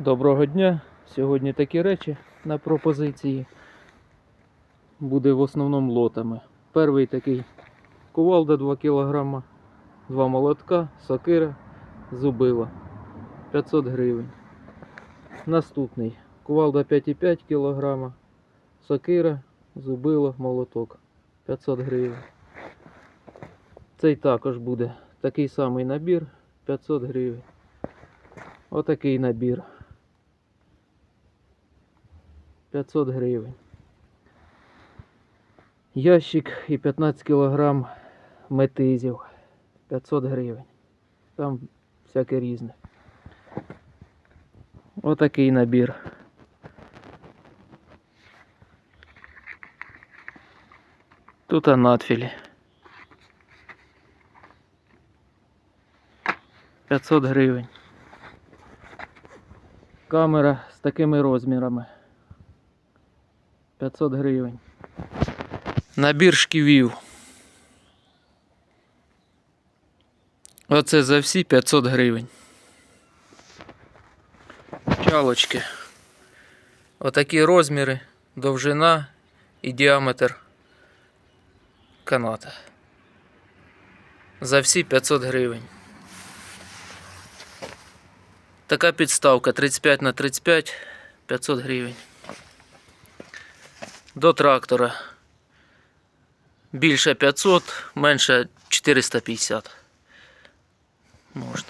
Доброго дня. Сьогодні такі речі на пропозиції. Буде в основному лотами. Перший такий кувалда 2 кг, два молотка, сокира, зубила 500 гривень. Наступний кувалда 5,5 кг, сокира, зубило, молоток 500 гривень. Цей також буде такий самий набір 500 гривень. Отакий набір. 500 гривень. Ящик і 15 кг метизів. 500 гривень. Там всяке різне. Отакий набір. Тут анатфілі. 500 гривень. Камера з такими розмірами. 500 гривень. Набір шківів. Оце за всі 500 гривень. Чалочки. Отакі розміри, довжина і діаметр каната. За всі 500 гривень. Така підставка 35 на 35 500 гривень. До трактора. Більше 500, менше 450. Можна.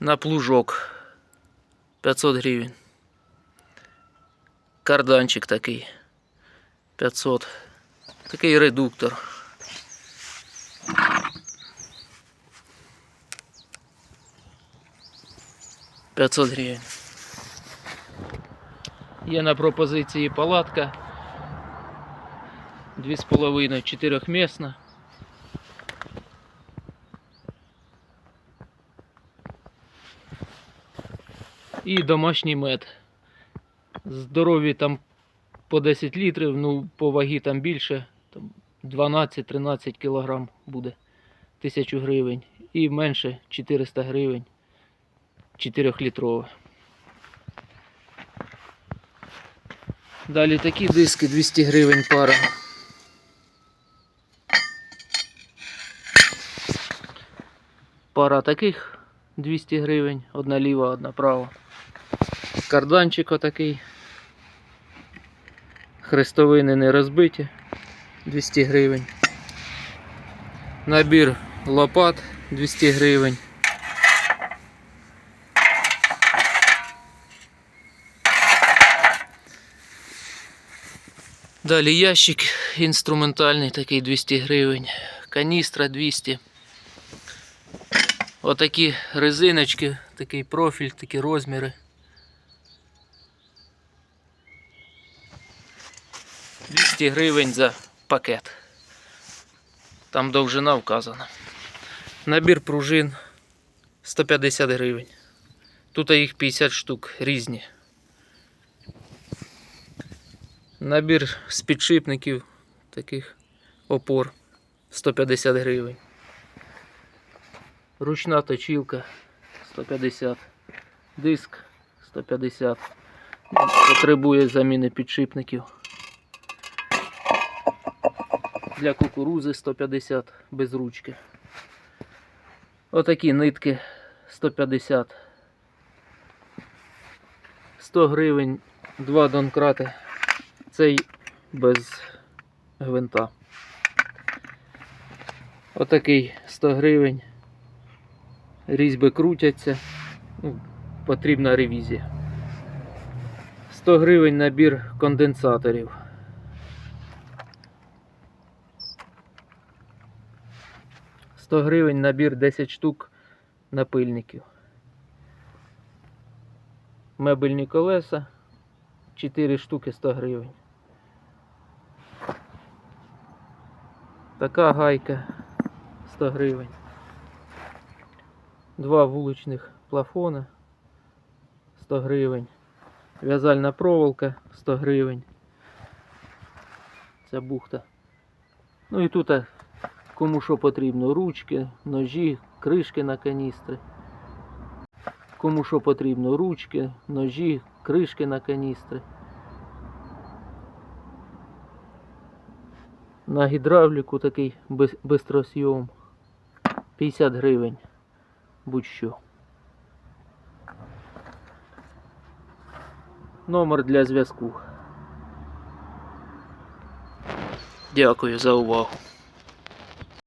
На плужок 500 гривень. Карданчик такий 500. Такий редуктор. П'ятсот гривень. Є на пропозиції палатка. Дві з половиною чотирьохмісна. І домашній мед. Здорові там по 10 літрів, ну по вагі там більше, 12-13 кілограм буде 1000 гривень. І менше 400 гривень 4-літрове. Далі такі диски 200 гривень пара. Пара таких 200 гривень, одна ліва, одна права. Карданчик отакий. Хрестовини не розбиті 200 гривень. Набір лопат 200 гривень. Далі ящик інструментальний, такий 200 гривень, каністра 200. Отакі резиночки, такий профіль, такі розміри. 200 гривень за пакет. Там довжина вказана. Набір пружин 150 гривень. Тут їх 50 штук різні. Набір з підшипників таких опор 150 гривень. Ручна точилка 150. Диск 150. Потребує заміни підшипників. Для кукурузи 150 без ручки. Отакі нитки 150. 100 гривень, два донкрати. Цей без гвинта. Отакий 100 гривень. Різьби крутяться. Ну, потрібна ревізія. 100 гривень набір конденсаторів. Сто гривень набір 10 штук напильників. Мебельні колеса 4 штуки 100 гривень. Така гайка 100 гривень. Два вуличних плафона 100 гривень. В'язальна проволока 100 гривень. Ця бухта. Ну і тут кому що потрібно. Ручки, ножі, кришки на каністри. кому що потрібно. Ручки, ножі, кришки на каністри. На гідравліку такий бистросйом. 50 гривень. Будь-що. Номер для зв'язку. Дякую за увагу.